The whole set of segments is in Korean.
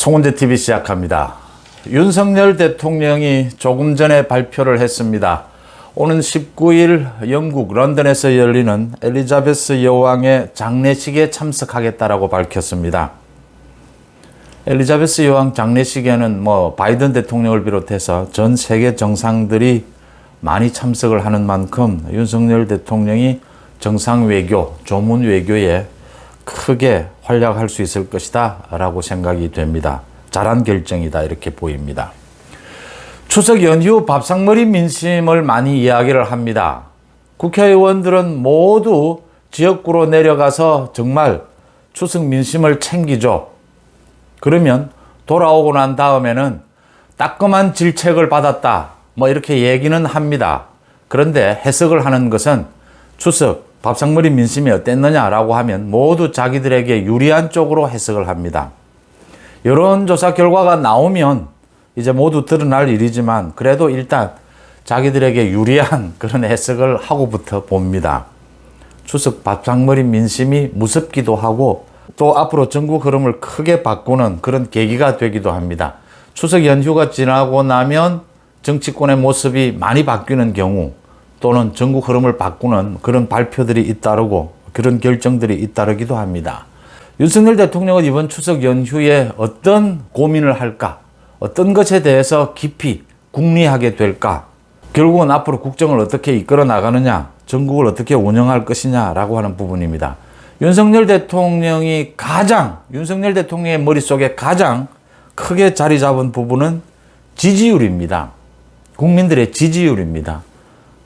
송은재 TV 시작합니다. 윤석열 대통령이 조금 전에 발표를 했습니다. 오는 19일 영국 런던에서 열리는 엘리자베스 여왕의 장례식에 참석하겠다라고 밝혔습니다. 엘리자베스 여왕 장례식에는 뭐 바이든 대통령을 비롯해서 전 세계 정상들이 많이 참석을 하는 만큼 윤석열 대통령이 정상 외교, 조문 외교에 크게 활약할 수 있을 것이다 라고 생각이 됩니다. 잘한 결정이다 이렇게 보입니다. 추석 연휴 밥상머리 민심을 많이 이야기를 합니다. 국회의원들은 모두 지역구로 내려가서 정말 추석 민심을 챙기죠. 그러면 돌아오고 난 다음에는 따끔한 질책을 받았다. 뭐 이렇게 얘기는 합니다. 그런데 해석을 하는 것은 추석 밥상머리 민심이 어땠느냐라고 하면 모두 자기들에게 유리한 쪽으로 해석을 합니다. 여론조사 결과가 나오면 이제 모두 드러날 일이지만 그래도 일단 자기들에게 유리한 그런 해석을 하고부터 봅니다. 추석 밥상머리 민심이 무섭기도 하고 또 앞으로 전국 흐름을 크게 바꾸는 그런 계기가 되기도 합니다. 추석 연휴가 지나고 나면 정치권의 모습이 많이 바뀌는 경우 또는 전국 흐름을 바꾸는 그런 발표들이 잇따르고 그런 결정들이 잇따르기도 합니다. 윤석열 대통령은 이번 추석 연휴에 어떤 고민을 할까? 어떤 것에 대해서 깊이 궁리하게 될까? 결국은 앞으로 국정을 어떻게 이끌어 나가느냐, 전국을 어떻게 운영할 것이냐라고 하는 부분입니다. 윤석열 대통령이 가장, 윤석열 대통령의 머릿속에 가장 크게 자리 잡은 부분은 지지율입니다. 국민들의 지지율입니다.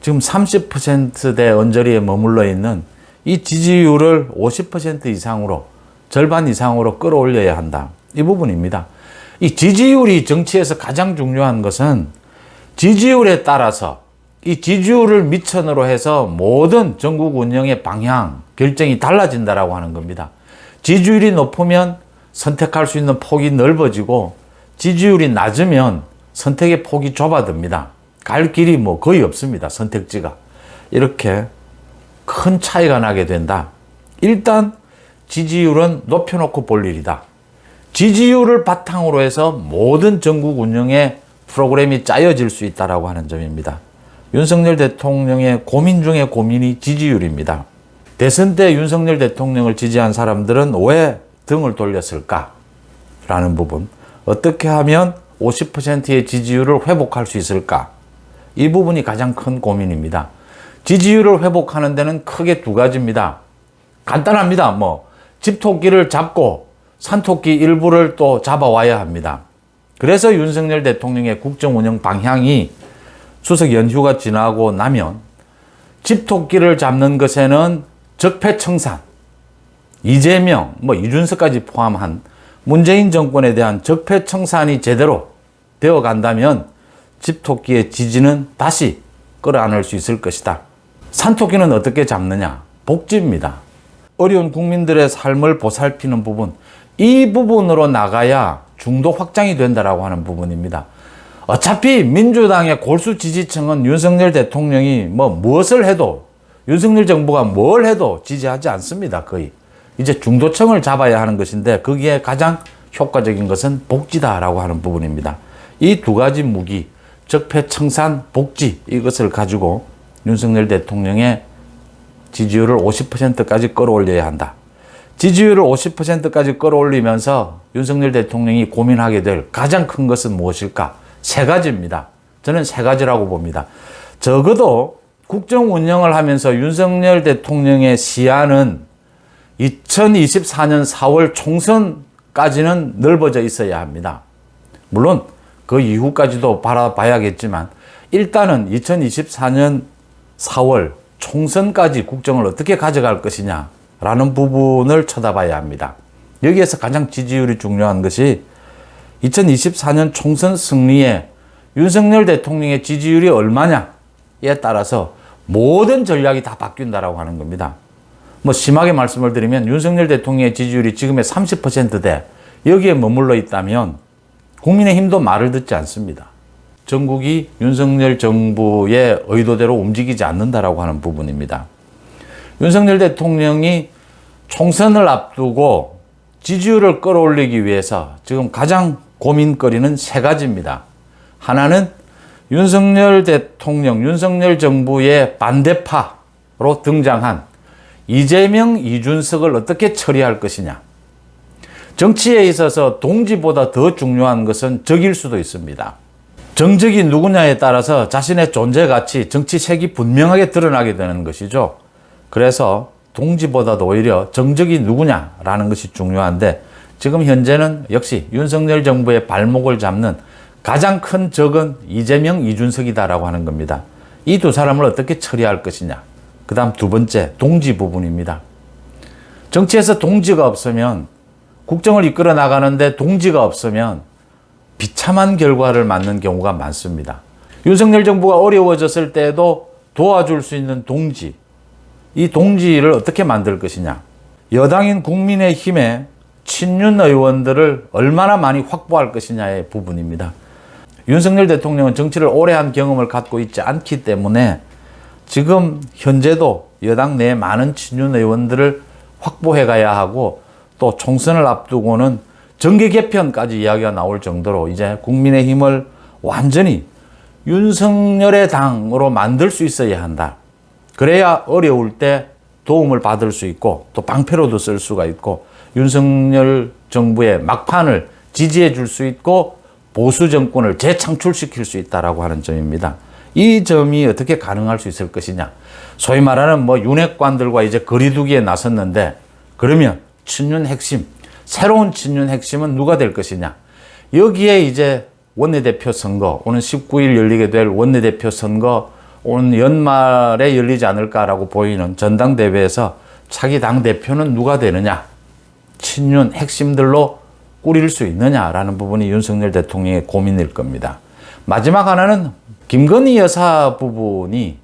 지금 30%대 언저리에 머물러 있는 이 지지율을 50% 이상으로 절반 이상으로 끌어올려야 한다. 이 부분입니다. 이 지지율이 정치에서 가장 중요한 것은 지지율에 따라서 이 지지율을 미천으로 해서 모든 전국 운영의 방향, 결정이 달라진다라고 하는 겁니다. 지지율이 높으면 선택할 수 있는 폭이 넓어지고 지지율이 낮으면 선택의 폭이 좁아듭니다. 갈 길이 뭐 거의 없습니다. 선택지가. 이렇게 큰 차이가 나게 된다. 일단 지지율은 높여놓고 볼 일이다. 지지율을 바탕으로 해서 모든 전국 운영의 프로그램이 짜여질 수 있다라고 하는 점입니다. 윤석열 대통령의 고민 중의 고민이 지지율입니다. 대선 때 윤석열 대통령을 지지한 사람들은 왜 등을 돌렸을까? 라는 부분. 어떻게 하면 50%의 지지율을 회복할 수 있을까? 이 부분이 가장 큰 고민입니다. 지지율을 회복하는 데는 크게 두 가지입니다. 간단합니다. 뭐, 집토끼를 잡고 산토끼 일부를 또 잡아와야 합니다. 그래서 윤석열 대통령의 국정 운영 방향이 추석 연휴가 지나고 나면 집토끼를 잡는 것에는 적폐청산, 이재명, 뭐 이준석까지 포함한 문재인 정권에 대한 적폐청산이 제대로 되어 간다면 집토끼의 지지는 다시 끌어안을 수 있을 것이다. 산토끼는 어떻게 잡느냐? 복지입니다. 어려운 국민들의 삶을 보살피는 부분, 이 부분으로 나가야 중도 확장이 된다라고 하는 부분입니다. 어차피 민주당의 골수 지지층은 윤석열 대통령이 뭐 무엇을 해도 윤석열 정부가 뭘 해도 지지하지 않습니다. 거의. 이제 중도층을 잡아야 하는 것인데 거기에 가장 효과적인 것은 복지다라고 하는 부분입니다. 이 두 가지 무기, 적폐 청산, 복지 이것을 가지고 윤석열 대통령의 지지율을 50%까지 끌어올려야 한다. 지지율을 50%까지 끌어올리면서 윤석열 대통령이 고민하게 될 가장 큰 것은 무엇일까? 세 가지입니다. 저는 세 가지라고 봅니다. 적어도 국정 운영을 하면서 윤석열 대통령의 시야는 2024년 4월 총선까지는 넓어져 있어야 합니다. 물론 그 이후까지도 바라봐야겠지만 일단은 2024년 4월 총선까지 국정을 어떻게 가져갈 것이냐라는 부분을 쳐다봐야 합니다. 여기에서 가장 지지율이 중요한 것이 2024년 총선 승리에 윤석열 대통령의 지지율이 얼마냐에 따라서 모든 전략이 다 바뀐다라고 하는 겁니다. 뭐 심하게 말씀을 드리면 윤석열 대통령의 지지율이 지금의 30%대 여기에 머물러 있다면 국민의힘도 말을 듣지 않습니다. 전국이 윤석열 정부의 의도대로 움직이지 않는다라고 하는 부분입니다. 윤석열 대통령이 총선을 앞두고 지지율을 끌어올리기 위해서 지금 가장 고민거리는 세 가지입니다. 하나는 윤석열 대통령, 윤석열 정부의 반대파로 등장한 이재명, 이준석을 어떻게 처리할 것이냐. 정치에 있어서 동지보다 더 중요한 것은 적일 수도 있습니다. 정적이 누구냐에 따라서 자신의 존재 가치, 정치 색이 분명하게 드러나게 되는 것이죠. 그래서 동지보다도 오히려 정적이 누구냐라는 것이 중요한데 지금 현재는 역시 윤석열 정부의 발목을 잡는 가장 큰 적은 이재명, 이준석이다라고 하는 겁니다. 이 두 사람을 어떻게 처리할 것이냐. 그 다음 두 번째, 동지 부분입니다. 정치에서 동지가 없으면 국정을 이끌어 나가는데 동지가 없으면 비참한 결과를 맞는 경우가 많습니다. 윤석열 정부가 어려워졌을 때에도 도와줄 수 있는 동지, 이 동지를 어떻게 만들 것이냐. 여당인 국민의힘의 친윤 의원들을 얼마나 많이 확보할 것이냐의 부분입니다. 윤석열 대통령은 정치를 오래 한 경험을 갖고 있지 않기 때문에 지금 현재도 여당 내 많은 친윤 의원들을 확보해 가야 하고 또 총선을 앞두고는 정계 개편까지 이야기가 나올 정도로 이제 국민의힘을 완전히 윤석열의 당으로 만들 수 있어야 한다. 그래야 어려울 때 도움을 받을 수 있고 또 방패로도 쓸 수가 있고 윤석열 정부의 막판을 지지해 줄 수 있고 보수 정권을 재창출시킬 수 있다라고 하는 점입니다. 이 점이 어떻게 가능할 수 있을 것이냐. 소위 말하는 뭐 윤핵관들과 이제 거리두기에 나섰는데 그러면 친윤 핵심, 새로운 친윤 핵심은 누가 될 것이냐. 여기에 이제 원내대표 선거, 오는 19일 열리게 될 원내대표 선거, 오는 연말에 열리지 않을까라고 보이는 전당대회에서 차기 당대표는 누가 되느냐. 친윤 핵심들로 꾸릴 수 있느냐라는 부분이 윤석열 대통령의 고민일 겁니다. 마지막 하나는 김건희 여사 부분이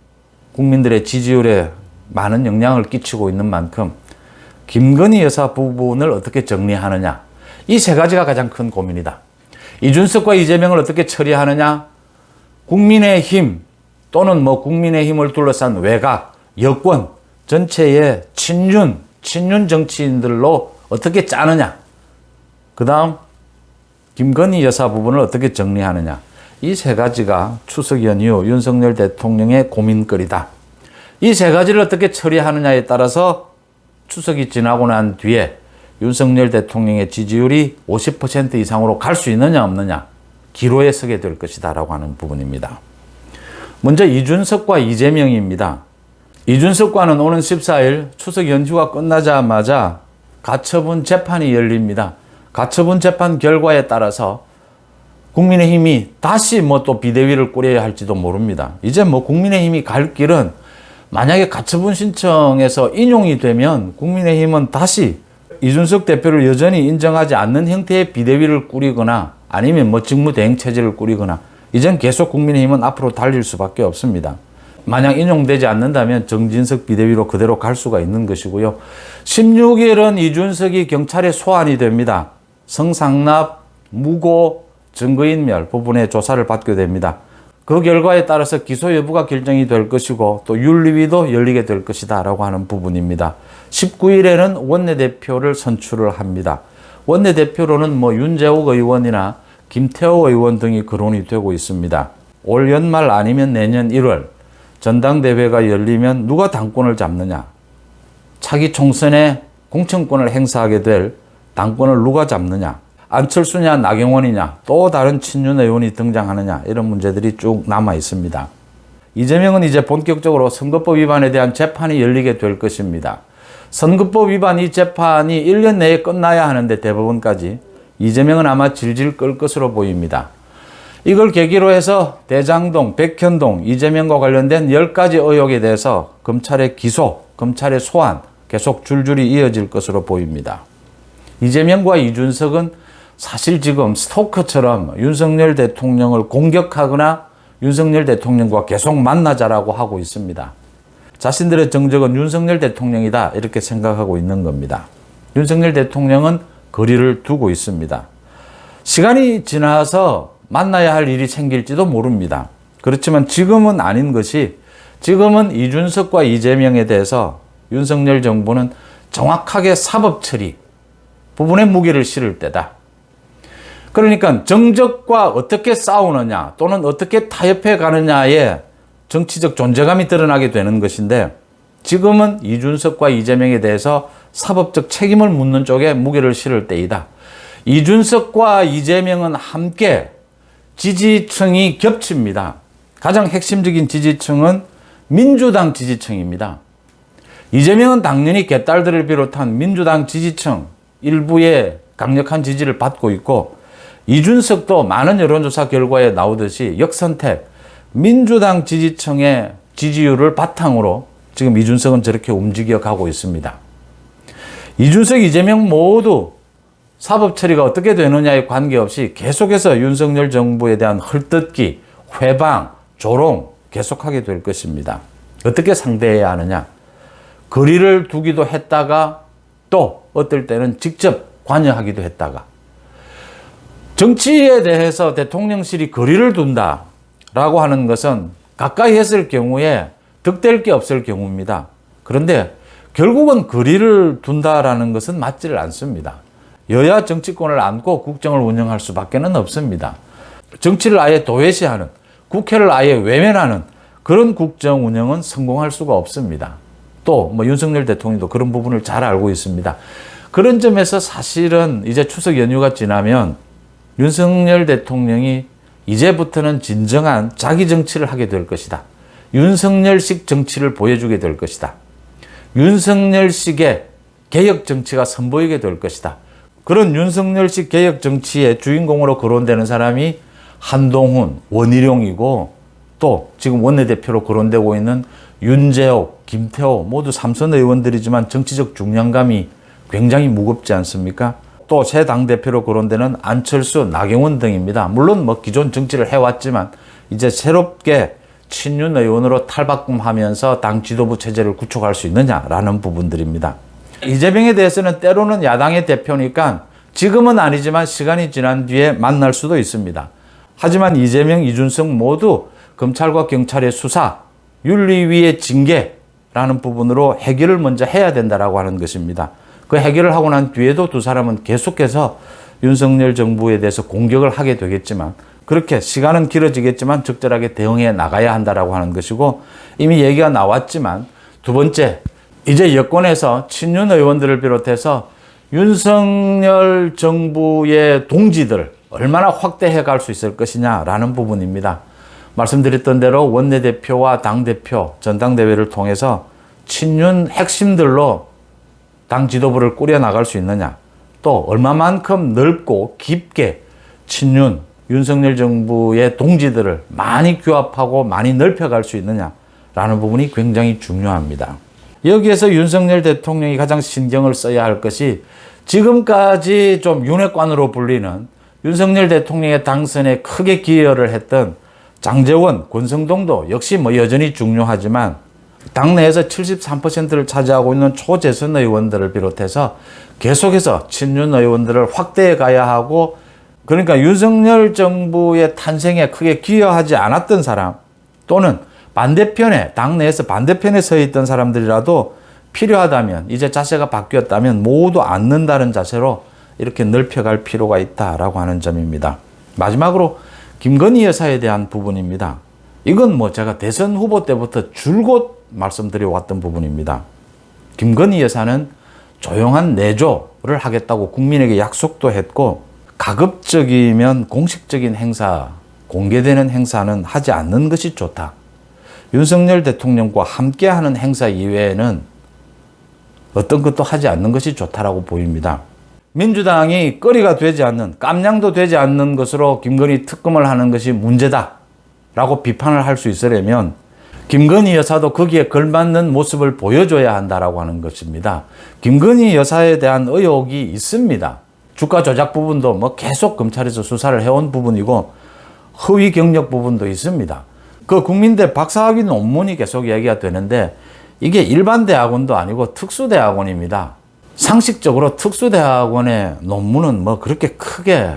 국민들의 지지율에 많은 영향을 끼치고 있는 만큼 김건희 여사 부분을 어떻게 정리하느냐. 이 세 가지가 가장 큰 고민이다. 이준석과 이재명을 어떻게 처리하느냐. 국민의힘 또는 뭐 국민의힘을 둘러싼 외곽, 여권 전체의 친윤, 친윤 정치인들로 어떻게 짜느냐. 그 다음, 김건희 여사 부분을 어떻게 정리하느냐. 이 세 가지가 추석 연휴 윤석열 대통령의 고민거리다. 이 세 가지를 어떻게 처리하느냐에 따라서 추석이 지나고 난 뒤에 윤석열 대통령의 지지율이 50% 이상으로 갈 수 있느냐 없느냐 기로에 서게 될 것이다라고 하는 부분입니다. 먼저 이준석과 이재명입니다. 이준석과는 오는 14일 추석 연휴가 끝나자마자 가처분 재판이 열립니다. 가처분 재판 결과에 따라서 국민의힘이 다시 뭐 또 비대위를 꾸려야 할지도 모릅니다. 이제 뭐 국민의힘이 갈 길은 만약에 가처분 신청에서 인용이 되면 국민의힘은 다시 이준석 대표를 여전히 인정하지 않는 형태의 비대위를 꾸리거나 아니면 뭐 직무대행 체제를 꾸리거나 이젠 계속 국민의힘은 앞으로 달릴 수밖에 없습니다. 만약 인용되지 않는다면 정진석 비대위로 그대로 갈 수가 있는 것이고요. 16일은 이준석이 경찰에 소환이 됩니다. 성상납, 무고, 증거인멸 부분에 조사를 받게 됩니다. 그 결과에 따라서 기소 여부가 결정이 될 것이고 또 윤리위도 열리게 될 것이다 라고 하는 부분입니다. 19일에는 원내대표를 선출을 합니다. 원내대표로는 뭐 윤재욱 의원이나 김태호 의원 등이 거론이 되고 있습니다. 올 연말 아니면 내년 1월 전당대회가 열리면 누가 당권을 잡느냐? 차기 총선에 공천권을 행사하게 될 당권을 누가 잡느냐? 안철수냐 나경원이냐 또 다른 친윤 의원이 등장하느냐 이런 문제들이 쭉 남아 있습니다. 이재명은 이제 본격적으로 선거법 위반에 대한 재판이 열리게 될 것입니다. 선거법 위반 이 재판이 1년 내에 끝나야 하는데 대법원까지 이재명은 아마 질질 끌 것으로 보입니다. 이걸 계기로 해서 대장동, 백현동, 이재명과 관련된 10가지 의혹에 대해서 검찰의 기소, 검찰의 소환 계속 줄줄이 이어질 것으로 보입니다. 이재명과 이준석은 사실 지금 스토커처럼 윤석열 대통령을 공격하거나 윤석열 대통령과 계속 만나자라고 하고 있습니다. 자신들의 정적은 윤석열 대통령이다 이렇게 생각하고 있는 겁니다. 윤석열 대통령은 거리를 두고 있습니다. 시간이 지나서 만나야 할 일이 생길지도 모릅니다. 그렇지만 지금은 아닌 것이 지금은 이준석과 이재명에 대해서 윤석열 정부는 정확하게 사법 처리, 부분에 무게를 실을 때다. 그러니까 정적과 어떻게 싸우느냐 또는 어떻게 타협해 가느냐에 정치적 존재감이 드러나게 되는 것인데 지금은 이준석과 이재명에 대해서 사법적 책임을 묻는 쪽에 무게를 실을 때이다. 이준석과 이재명은 함께 지지층이 겹칩니다. 가장 핵심적인 지지층은 민주당 지지층입니다. 이재명은 당연히 개딸들을 비롯한 민주당 지지층 일부의 강력한 지지를 받고 있고 이준석도 많은 여론조사 결과에 나오듯이 역선택 민주당 지지층의 지지율을 바탕으로 지금 이준석은 저렇게 움직여 가고 있습니다. 이준석, 이재명 모두 사법 처리가 어떻게 되느냐에 관계없이 계속해서 윤석열 정부에 대한 헐뜯기, 회방, 조롱 계속하게 될 것입니다. 어떻게 상대해야 하느냐? 거리를 두기도 했다가 또 어떨 때는 직접 관여하기도 했다가 정치에 대해서 대통령실이 거리를 둔다라고 하는 것은 가까이 했을 경우에 득될 게 없을 경우입니다. 그런데 결국은 거리를 둔다라는 것은 맞지를 않습니다. 여야 정치권을 안고 국정을 운영할 수밖에는 없습니다. 정치를 아예 도외시하는 국회를 아예 외면하는 그런 국정 운영은 성공할 수가 없습니다. 또 뭐 윤석열 대통령도 그런 부분을 잘 알고 있습니다. 그런 점에서 사실은 이제 추석 연휴가 지나면 윤석열 대통령이 이제부터는 진정한 자기 정치를 하게 될 것이다. 윤석열식 정치를 보여주게 될 것이다. 윤석열식의 개혁 정치가 선보이게 될 것이다. 그런 윤석열식 개혁 정치의 주인공으로 거론되는 사람이 한동훈, 원희룡이고 또 지금 원내대표로 거론되고 있는 윤재옥, 김태호 모두 삼선 의원들이지만 정치적 중량감이 굉장히 무겁지 않습니까? 또 새 당대표로 거론되는 안철수, 나경원 등입니다. 물론 뭐 기존 정치를 해왔지만 이제 새롭게 친윤 의원으로 탈바꿈하면서 당 지도부 체제를 구축할 수 있느냐라는 부분들입니다. 이재명에 대해서는 때로는 야당의 대표니까 지금은 아니지만 시간이 지난 뒤에 만날 수도 있습니다. 하지만 이재명, 이준석 모두 검찰과 경찰의 수사, 윤리위의 징계라는 부분으로 해결을 먼저 해야 된다라고 하는 것입니다. 그 해결을 하고 난 뒤에도 두 사람은 계속해서 윤석열 정부에 대해서 공격을 하게 되겠지만 그렇게 시간은 길어지겠지만 적절하게 대응해 나가야 한다라고 하는 것이고 이미 얘기가 나왔지만 두 번째 이제 여권에서 친윤 의원들을 비롯해서 윤석열 정부의 동지들 얼마나 확대해 갈 수 있을 것이냐라는 부분입니다. 말씀드렸던 대로 원내대표와 당대표 전당대회를 통해서 친윤 핵심들로 당 지도부를 꾸려 나갈 수 있느냐 또 얼마만큼 넓고 깊게 친윤 윤석열 정부의 동지들을 많이 규합하고 많이 넓혀갈 수 있느냐라는 부분이 굉장히 중요합니다. 여기에서 윤석열 대통령이 가장 신경을 써야 할 것이 지금까지 좀 윤핵관으로 불리는 윤석열 대통령의 당선에 크게 기여를 했던 장재원, 권성동도 역시 뭐 여전히 중요하지만 당내에서 73%를 차지하고 있는 초재선 의원들을 비롯해서 계속해서 친윤 의원들을 확대해 가야 하고 그러니까 윤석열 정부의 탄생에 크게 기여하지 않았던 사람 또는 반대편에 당내에서 반대편에 서 있던 사람들이라도 필요하다면 이제 자세가 바뀌었다면 모두 앉는다는 자세로 이렇게 넓혀갈 필요가 있다라고 하는 점입니다. 마지막으로 김건희 여사에 대한 부분입니다. 이건 뭐 제가 대선 후보 때부터 줄곧 말씀드려 왔던 부분입니다. 김건희 여사는 조용한 내조를 하겠다고 국민에게 약속도 했고 가급적이면 공식적인 행사, 공개되는 행사는 하지 않는 것이 좋다. 윤석열 대통령과 함께하는 행사 이외에는 어떤 것도 하지 않는 것이 좋다라고 보입니다. 민주당이 거리가 되지 않는, 깜냥도 되지 않는 것으로 김건희 특검을 하는 것이 문제다. 라고 비판을 할 수 있으려면 김건희 여사도 거기에 걸맞는 모습을 보여줘야 한다라고 하는 것입니다. 김건희 여사에 대한 의혹이 있습니다. 주가 조작 부분도 뭐 계속 검찰에서 수사를 해온 부분이고 허위 경력 부분도 있습니다. 그 국민대 박사학위 논문이 계속 얘기가 되는데 이게 일반 대학원도 아니고 특수대학원입니다. 상식적으로 특수대학원의 논문은 뭐 그렇게 크게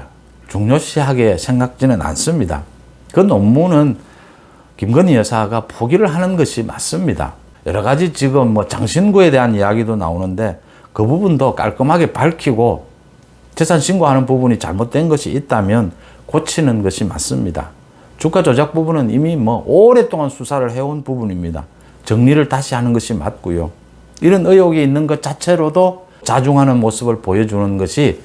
중요시하게 생각지는 않습니다. 그 논문은 김건희 여사가 포기를 하는 것이 맞습니다. 여러 가지 지금 뭐 장신구에 대한 이야기도 나오는데 그 부분도 깔끔하게 밝히고 재산 신고하는 부분이 잘못된 것이 있다면 고치는 것이 맞습니다. 주가 조작 부분은 이미 뭐 오랫동안 수사를 해온 부분입니다. 정리를 다시 하는 것이 맞고요. 이런 의혹이 있는 것 자체로도 자중하는 모습을 보여주는 것이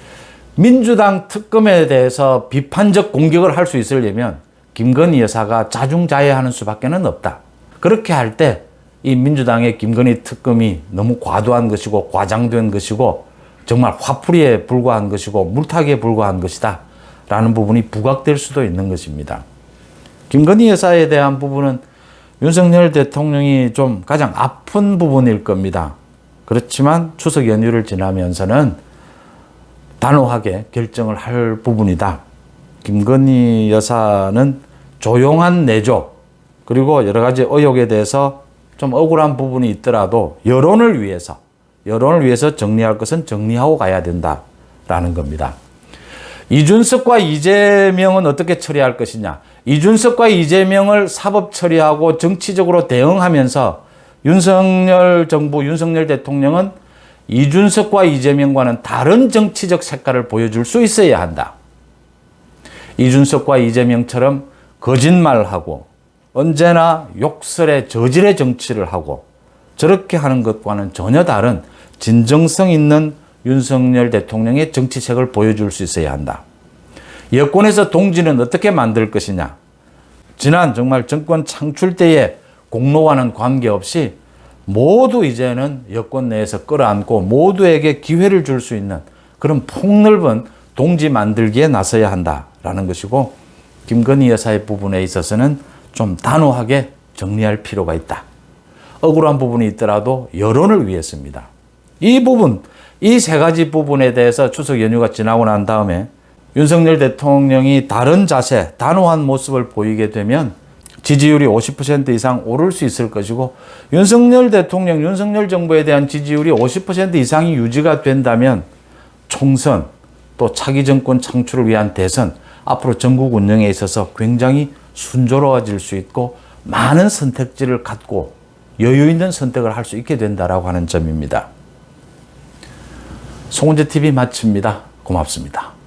민주당 특검에 대해서 비판적 공격을 할 수 있으려면 김건희 여사가 자중자애하는 수밖에는 없다. 그렇게 할 때 이 민주당의 김건희 특검이 너무 과도한 것이고 과장된 것이고 정말 화풀이에 불과한 것이고 물타기에 불과한 것이다. 라는 부분이 부각될 수도 있는 것입니다. 김건희 여사에 대한 부분은 윤석열 대통령이 좀 가장 아픈 부분일 겁니다. 그렇지만 추석 연휴를 지나면서는 단호하게 결정을 할 부분이다. 김건희 여사는 조용한 내조 그리고 여러 가지 의혹에 대해서 좀 억울한 부분이 있더라도 여론을 위해서 여론을 위해서 정리할 것은 정리하고 가야 된다라는 겁니다. 이준석과 이재명은 어떻게 처리할 것이냐? 이준석과 이재명을 사법 처리하고 정치적으로 대응하면서 윤석열 정부, 윤석열 대통령은 이준석과 이재명과는 다른 정치적 색깔을 보여줄 수 있어야 한다. 이준석과 이재명처럼 거짓말하고 언제나 욕설의 저질의 정치를 하고 저렇게 하는 것과는 전혀 다른 진정성 있는 윤석열 대통령의 정치색을 보여줄 수 있어야 한다. 여권에서 동지는 어떻게 만들 것이냐? 지난 정말 정권 창출 때의 공로와는 관계없이 모두 이제는 여권 내에서 끌어안고 모두에게 기회를 줄 수 있는 그런 폭넓은 동지 만들기에 나서야 한다라는 것이고 김건희 여사의 부분에 있어서는 좀 단호하게 정리할 필요가 있다. 억울한 부분이 있더라도 여론을 위해서입니다. 이 부분, 이 세 가지 부분에 대해서 추석 연휴가 지나고 난 다음에 윤석열 대통령이 다른 자세, 단호한 모습을 보이게 되면 지지율이 50% 이상 오를 수 있을 것이고 윤석열 대통령, 윤석열 정부에 대한 지지율이 50% 이상이 유지가 된다면 총선 또 차기 정권 창출을 위한 대선 앞으로 전국 운영에 있어서 굉장히 순조로워질 수 있고 많은 선택지를 갖고 여유 있는 선택을 할 수 있게 된다라고 하는 점입니다. 송은재 TV 마칩니다. 고맙습니다.